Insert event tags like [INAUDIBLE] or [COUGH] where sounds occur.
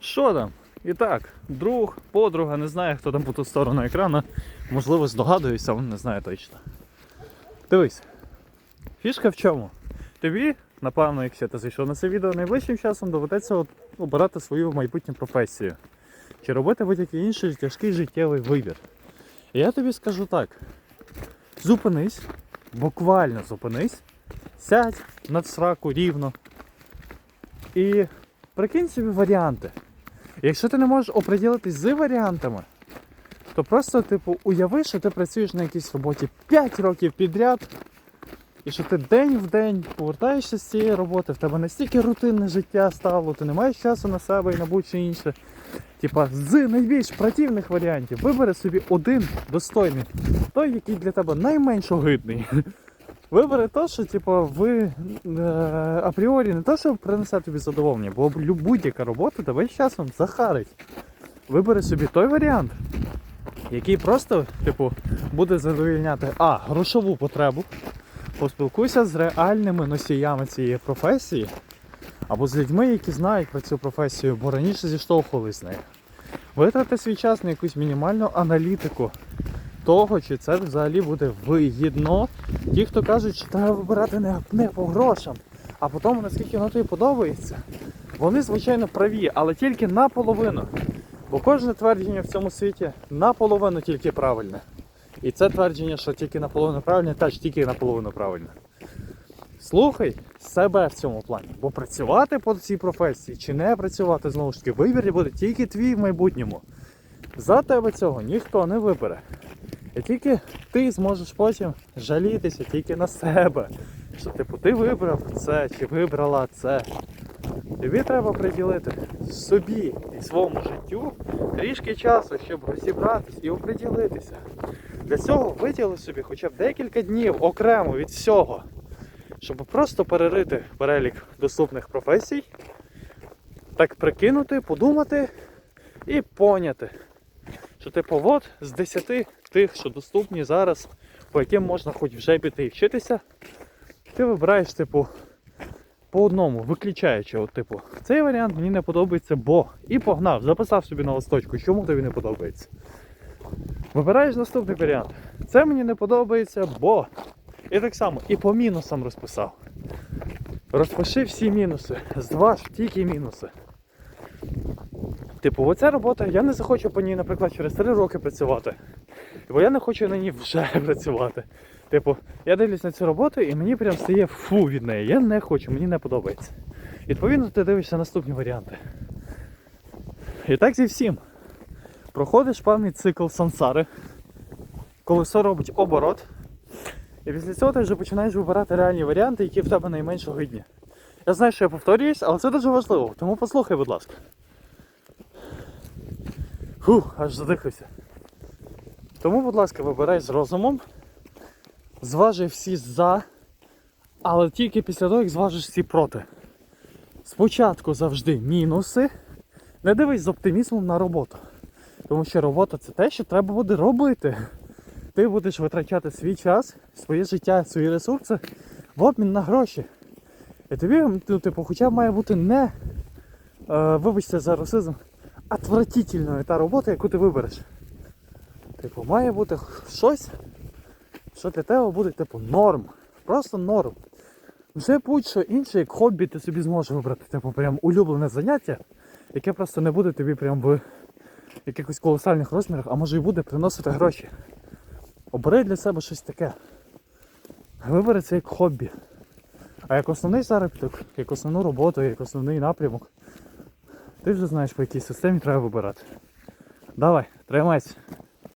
Що там? І так, друг, подруга, не знаю, хто там по ту сторону екрану. Можливо, здогадуюся, але не знаю точно. Дивись. Фішка в чому? Тобі, напевно, якщо ти зайшов на це відео, найближчим часом доведеться обирати свою майбутню професію. Чи робити будь-який інший тяжкий життєвий вибір. І я тобі скажу так: зупинись, буквально зупинись, сядь над сраку рівно і прикинь собі варіанти. Якщо ти не можеш оприділитись з варіантами, то просто, типу, уяви, що ти працюєш на якійсь роботі 5 років підряд, і що ти день в день повертаєшся з цієї роботи, в тебе настільки рутинне життя стало, ти не маєш часу на себе і на будь-що інше. Типа, з найбільш противних варіантів вибери собі один достойний, той, який для тебе найменш огидний. Вибери то, що типу, ви е, апріорі не то, що принесе тобі задоволення, бо будь-яка робота тебе з часом захарить. Вибери собі той варіант, який просто, типу, буде задовольняти А. Грошову потребу. Поспілкуйся з реальними носіями цієї професії, або з людьми, які знають про цю професію, бо раніше зіштовхувались з нею. Витрати свій час на якусь мінімальну аналітику того, чи це взагалі буде вигідно. Ті, хто кажуть, що треба вибирати не, не по грошам, а по тому, наскільки воно тобі подобається, вони, звичайно, праві, але тільки наполовину. Бо кожне твердження в цьому світі наполовину тільки правильне. І це твердження, що тільки наполовину правильне, теж тільки наполовину правильне. Слухай себе в цьому плані, бо працювати по цій професії чи не працювати, знову ж таки, вибір буде тільки твій в майбутньому. За тебе цього ніхто не вибере. І тільки ти зможеш потім жалітися тільки на себе. Що типу ти вибрав це чи вибрала це. Тобі треба приділити собі і своєму життю трішки часу, щоб розібратись і оприділитися. Для цього виділи собі хоча б декілька днів окремо від всього, щоб просто перерити перелік доступних професій, так прикинути, подумати і поняти, що типу, от з 10 тих, що доступні зараз, по яким можна хоч вже піти і вчитися, ти вибираєш, типу, по одному, виключаючи, от, типу, цей варіант мені не подобається, бо і погнав, записав собі на листочку, чому тобі не подобається. Вибираєш наступний варіант. Це мені не подобається, бо. І так само, і по мінусам розписав. Розпиши всі мінуси, З зваж тільки мінуси. Типу, оця робота, я не захочу по ній, наприклад, через 3 роки працювати. Бо я не хочу на ній вже [LAUGHS] працювати. Типу, я дивлюсь на цю роботу і мені прям стає фу від неї. Я не хочу, мені не подобається. Відповідно, ти дивишся наступні варіанти. І так зі всім. Проходиш певний цикл сансари, коли все робить оборот. І після цього ти вже починаєш вибирати реальні варіанти, які в тебе найменш огидні. Я знаю, що я повторююсь, але це дуже важливо, тому послухай, будь ласка. Фух, аж задихався. Тому, будь ласка, вибирай з розумом, зважи всі за, але тільки після того, як зважиш всі проти. Спочатку завжди мінуси. Не дивись з оптимізмом на роботу. Тому що робота це те, що треба буде робити. Ти будеш витрачати свій час, своє життя, свої ресурси в обмін на гроші. І тобі, ну, типу, хоча б має бути не, е, вибачте за расизм, отвратительною та робота, яку ти вибереш. Типу, має бути щось, що для тебе буде типу норм. Просто норм. Вже будь-що інше, як хобі, ти собі зможеш вибрати, типу, прям улюблене заняття, яке просто не буде тобі прям в якихось колосальних розмірах, а може і буде приносити гроші. Обери для себе щось таке. Вибери це як хобі. А як основний заробіток, як основну роботу, як основний напрямок, ти вже знаєш, по якій системі треба вибирати. Давай, тримайся.